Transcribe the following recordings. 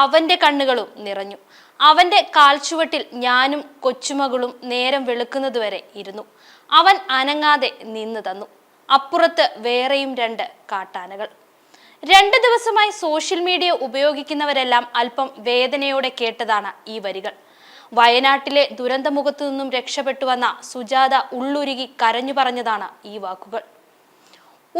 അവന്റെ കണ്ണുകളും നിറഞ്ഞു. അവന്റെ കാൽച്ചുവട്ടിൽ ഞാനും കൊച്ചുമകളും നേരം വെളുക്കുന്നതുവരെ ഇരുന്നു. അവൻ അനങ്ങാതെ നിന്നു തന്നു. അപ്പുറത്ത് വേറെയും രണ്ട് കാട്ടാനകൾ. രണ്ട് ദിവസമായി സോഷ്യൽ മീഡിയ ഉപയോഗിക്കുന്നവരെല്ലാം അല്പം വേദനയോടെ കേട്ടതാണ് ഈ വരികൾ. വയനാട്ടിലെ ദുരന്തമുഖത്തു നിന്നും രക്ഷപ്പെട്ടു വന്ന സുജാത ഉള്ളുരുകി കരഞ്ഞു പറഞ്ഞതാണ് ഈ വാക്കുകൾ.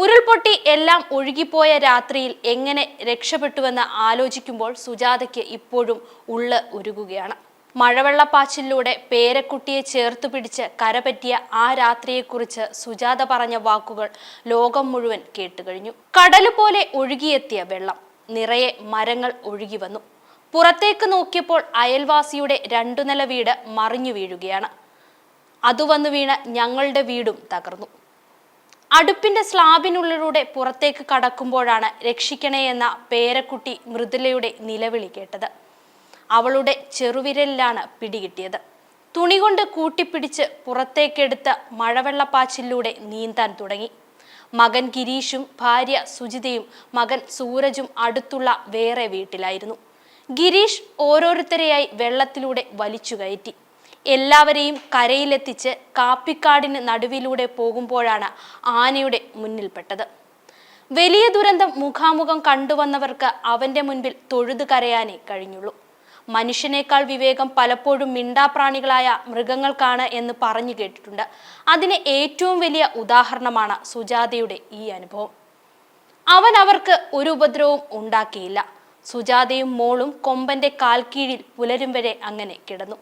ഉരുൾപൊട്ടി എല്ലാം ഒഴുകിപ്പോയ രാത്രിയിൽ എങ്ങനെ രക്ഷപ്പെട്ടുവെന്ന് ആലോചിക്കുമ്പോൾ സുജാതയ്ക്ക് ഇപ്പോഴും ഉള്ള് ഉരുകുകയാണ്. മഴവെള്ളപ്പാച്ചിലൂടെ പേരക്കുട്ടിയെ ചേർത്തു പിടിച്ച് കരപറ്റിയ ആ രാത്രിയെക്കുറിച്ച് സുജാത പറഞ്ഞ വാക്കുകൾ ലോകം മുഴുവൻ കേട്ടുകഴിഞ്ഞു. കടൽ പോലെ ഒഴുകിയെത്തിയ വെള്ളം. നിറയെ മരങ്ങൾ ഒഴുകി വന്നു. പുറത്തേക്ക് നോക്കിയപ്പോൾ അയൽവാസിയുടെ രണ്ടു നില വീട് മറിഞ്ഞു വീഴുകയാണ്. അതുവന്നു വീണ വീണ് ഞങ്ങളുടെ വീടും തകർന്നു. അടുപ്പിന്റെ സ്ലാബിനുള്ളിലൂടെ പുറത്തേക്ക് കടക്കുമ്പോഴാണ് രക്ഷിക്കണേ എന്ന പേരക്കുട്ടി മൃദുലയുടെ നിലവിളി കേട്ടത്. അവളുടെ ചെറുവിരലിലാണ് പിടികിട്ടിയത്. തുണി കൊണ്ട് കൂട്ടിപ്പിടിച്ച് പുറത്തേക്കെടുത്ത് മഴവെള്ളപ്പാച്ചിലൂടെ നീന്താൻ തുടങ്ങി. മകൻ ഗിരീഷും ഭാര്യ സുജിതയും മകൻ സൂരജും അടുത്തുള്ള വേറെ വീട്ടിലായിരുന്നു. ഗിരീഷ് ഓരോരുത്തരെയായി വെള്ളത്തിലൂടെ വലിച്ചു കയറ്റി. എല്ലാവരെയും കരയിലെത്തിച്ച് കാപ്പിക്കാടിന് നടുവിലൂടെ പോകുമ്പോഴാണ് ആനയുടെ മുന്നിൽപ്പെട്ടത്. വലിയ ദുരന്തം മുഖാമുഖം കണ്ടുവന്നവർക്ക് അവന്റെ മുൻപിൽ തൊഴുതു കരയാനേ കഴിഞ്ഞുള്ളൂ. മനുഷ്യനേക്കാൾ വിവേകം പലപ്പോഴും മിണ്ടാപ്രാണികളായ മൃഗങ്ങൾക്കാണ് എന്ന് പറഞ്ഞു കേട്ടിട്ടുണ്ട്. അതിന് ഏറ്റവും വലിയ ഉദാഹരണമാണ് സുജാതയുടെ ഈ അനുഭവം. അവൻ അവർക്ക് ഒരു ഉപദ്രവവും ഉണ്ടാക്കിയില്ല. സുജാതയും മോളും കൊമ്പന്റെ കാൽക്കീഴിൽ കീഴിൽ പുലരും വരെ അങ്ങനെ കിടന്നു.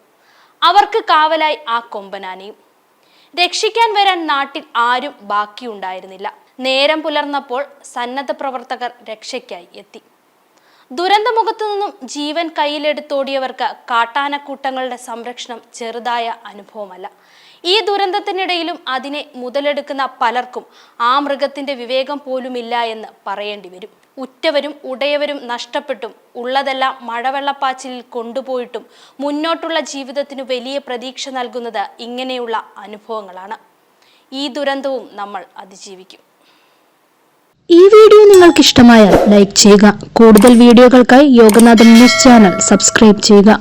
അവർക്ക് കാവലായി ആ കൊമ്പനാനയും രക്ഷിക്കാൻ വരാൻ നാട്ടിൽ ആരും ബാക്കിയുണ്ടായിരുന്നില്ല. നേരം പുലർന്നപ്പോൾ സന്നദ്ധ പ്രവർത്തകർ രക്ഷയ്ക്കായി എത്തി. ദുരന്തമുഖത്തു നിന്നും ജീവൻ കയ്യിലെടുത്തോടിയവർക്ക് കാട്ടാനക്കൂട്ടങ്ങളുടെ സംരക്ഷണം ചെറുതായ അനുഭവമല്ല. ഈ ദുരന്തത്തിനിടയിലും അതിനെ മുതലെടുക്കുന്ന പലർക്കും ആ മൃഗത്തിന്റെ വിവേകം പോലുമില്ല എന്ന് പറയേണ്ടി വരും. ഉറ്റവരും ഉടയവരും നഷ്ടപ്പെട്ടും ഉള്ളതെല്ലാം മഴവെള്ളപ്പാച്ചിലിൽ കൊണ്ടുപോയിട്ടും മുന്നോട്ടുള്ള ജീവിതത്തിന് വലിയ പ്രതീക്ഷ നൽകുന്നത് ഇങ്ങനെയുള്ള അനുഭവങ്ങളാണ്. ഈ ദുരന്തവും നമ്മൾ അതിജീവിക്കും. ഈ വീഡിയോ നിങ്ങൾക്ക് ഇഷ്ടമായാൽ ലൈക്ക് ചെയ്യുക. കൂടുതൽ വീഡിയോകൾക്കായി യോഗനാഥൻ ന്യൂസ് ചാനൽ സബ്സ്ക്രൈബ് ചെയ്യുക.